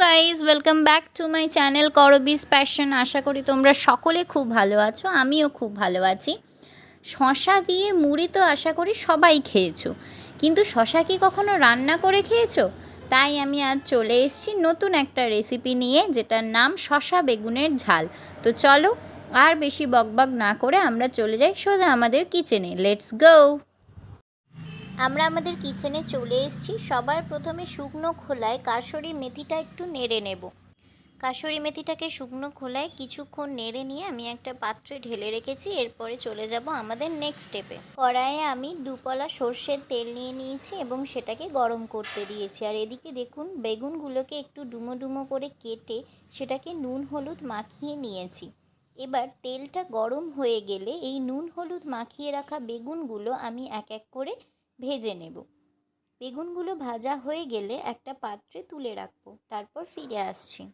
Guys welcome back to my channel করবিস passion. আশা করি তোমরা সকলে খুব ভালো আছো, আমিও খুব ভালো আছি। শশা দিয়ে মুড়ি তো আশা করি সবাই খেয়েছো, কিন্তু শশা কি কখনো রান্না করে খেয়েছো? তাই আমি আজ চলে এসেছি নতুন একটা রেসিপি নিয়ে, যেটার নাম শশা বেগুনের ঝাল। তো চলো, আর বেশি বকবক না করে আমরা চলে যাই সোজা আমাদের কিচেনে লেটস গো আমরা আমাদের কিচেনে চলে এসেছি। সবার প্রথমে শুকনো খোলায় কাসরি মেথিটা একটু নেড়ে নেব। কাসরি মেথিটাকে শুকনো খোলায় কিছুক্ষণ নেড়ে নিয়ে আমি একটা পাত্রে ঢেলে রেখেছি। এরপরে চলে যাব আমাদের নেক্সট স্টেপে কড়াইয়ে আমি দুপলা সর্ষের তেল নিয়ে নিয়েছি এবং সেটাকে গরম করতে দিয়েছি। আর এদিকে দেখুন, বেগুনগুলোকে একটু ডুমো ডুমো করে কেটে সেটাকে নুন হলুদ মাখিয়ে নিয়েছি। এবার তেলটা গরম হয়ে গেলে এই নুন হলুদ মাখিয়ে রাখা বেগুনগুলো আমি এক এক করে ভেজে নেব। বেগুনগুলো ভাজা হয়ে গেলে একটা পাত্রে তুলে রাখব, তারপর ফিরে আসছি।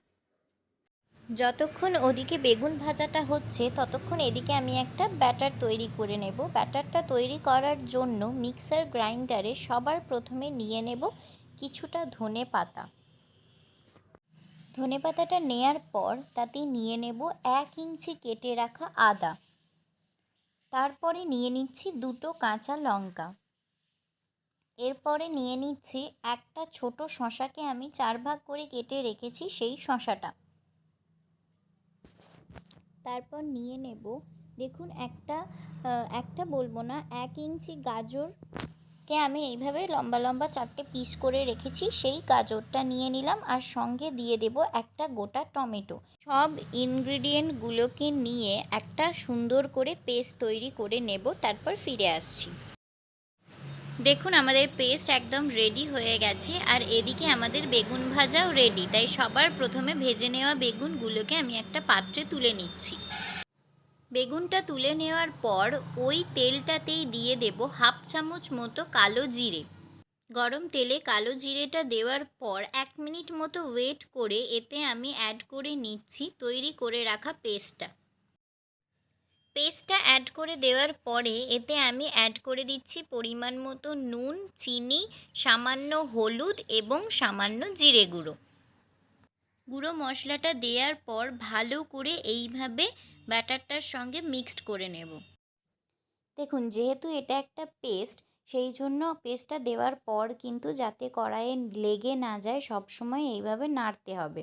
যতক্ষণ ওদিকে বেগুন ভাজাটা হচ্ছে, ততক্ষণ এদিকে আমি একটা ব্যাটার তৈরি করে নেব। ব্যাটারটা তৈরি করার জন্য মিক্সার গ্রাইন্ডারে সবার প্রথমে নিয়ে নেব কিছুটা ধনে পাতা। ধনে পাতাটা নেয়ার পর তাতে নিয়ে নেব এক ইঞ্চি কেটে রাখা আদা। তারপরে নিয়ে নিচ্ছি দুটো কাঁচা লঙ্কা। এরপরে নিয়ে নিচ্ছি একটা ছোট শশাকে আমি চার ভাগ করে কেটে রেখেছি সেই শশাটা। তারপর নিয়ে নেব, দেখুন একটা একটা বলব না, এক ইঞ্চি গাজরকে আমি এইভাবে লম্বা লম্বা চারটে পিস করে রেখেছি, সেই গাজরটা নিয়ে নিলাম আর সঙ্গে দিয়ে দেব একটা গোটা টমেটো। সব ইনগ্রিডিয়েন্টগুলোকে নিয়ে একটা সুন্দর করে পেস্ট তৈরি করে নেব, তারপর ফিরে আসছি। দেখুন, আমাদের পেস্ট একদম রেডি হয়ে গেছে আর এদিকে আমাদের বেগুন ভাজাও রেডি তাই সবার প্রথমে ভেজে নেওয়া বেগুনগুলোকে আমি একটা পাত্রে তুলে নিচ্ছি। বেগুনটা তুলে নেওয়ার পর ওই তেলটাতেই দিয়ে দেব হাফ চামচ মতো কালো জিরে। গরম তেলে কালো জিরেটা দেওয়ার পর এক মিনিট মতো ওয়েট করে এতে আমি অ্যাড করে নিচ্ছি, তৈরি করে রাখা পেস্টটা পেস্টটা অ্যাড করে দেওয়ার পরে এতে আমি অ্যাড করে দিচ্ছি পরিমাণ মতো নুন, চিনি, সামান্য হলুদ এবং সামান্য জিরে গুঁড়ো। গুঁড়ো মশলাটা দেওয়ার পর ভালো করে এইভাবে ব্যাটারটার সঙ্গে মিক্সড করে নেব। দেখুন, যেহেতু এটা একটা পেস্ট সেই জন্য পেস্টটা দেওয়ার পর কিন্তু যাতে কড়াইয়ে লেগে না যায় সব সময় এইভাবে নাড়তে হবে।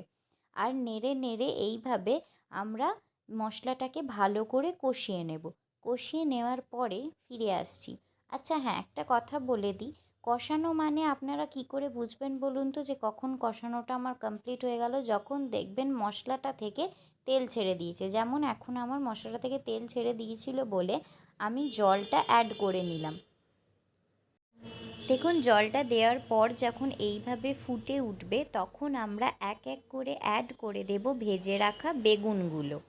আর নেড়ে নেড়ে এইভাবে আমরা মশলাটাকে ভালো করে কষিয়ে নেব। কষিয়ে নেওয়ার পরে ফিরে আসছি। আচ্ছা হ্যাঁ একটা কথা বলে দিই। কষানো মানে আপনারা কি করে বুঝবেন বলুন তো যে কখন কষানোটা আমার কমপ্লিট হয়ে গেল? যখন দেখবেন মশলাটা থেকে তেল ছেড়ে দিয়েছে। যেমন এখন আমার মশলাটা থেকে তেল ছেড়ে দিয়েছিল বলে আমি জলটা অ্যাড করে নিলাম। দেখুন, জলটা দেওয়ার পর যখন এইভাবে ফুটে উঠবে, তখন আমরা এক এক করে অ্যাড করে দেব ভেজে রাখা বেগুনগুলো।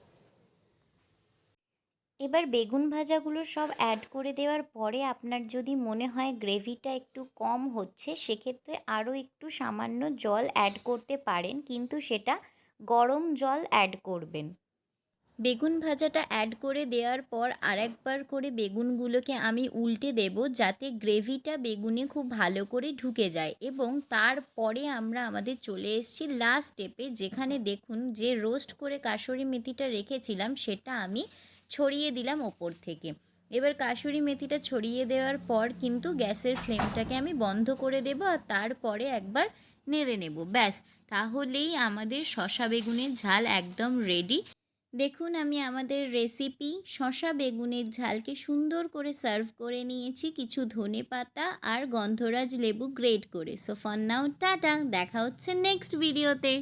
এবার বেগুন ভাজাগুলো সব অ্যাড করে দেওয়ার পরে আপনার যদি মনে হয় গ্রেভিটা একটু কম হচ্ছে, সেক্ষেত্রে আরও একটু সামান্য জল অ্যাড করতে পারেন। কিন্তু সেটা গরম জল অ্যাড করবেন। বেগুন ভাজাটা অ্যাড করে দেওয়ার পর আরেকবার করে বেগুনগুলোকে আমি উল্টে দেব যাতে গ্রেভিটা বেগুনে খুব ভালো করে ঢুকে যায় এবং তারপরে আমরা আমাদের চলে এসেছি লাস্ট স্টেপে যেখানে দেখুন যে রোস্ট করে কাসুরি মেথিটা রেখেছিলাম, সেটা আমি ছড়িয়ে দিলাম ওপর থেকে। এবার কাসুরি মেথিটা ছড়িয়ে দেওয়ার পর কিন্তু গ্যাসের ফ্লেমটাকে আমি বন্ধ করে দেবো আর তারপরে একবার নেড়ে নেব। ব্যাস, তাহলেই আমাদের শশা বেগুনের ঝাল একদম রেডি দেখুন, আমি আমাদের রেসিপি শশা বেগুনের ঝালকে সুন্দর করে সার্ভ করে নিয়েছি। কিছু ধনে পাতা আর গন্ধরাজ লেবু গ্রেট করে। সো ফর নাও টাটা। দেখা হচ্ছে নেক্সট ভিডিওতে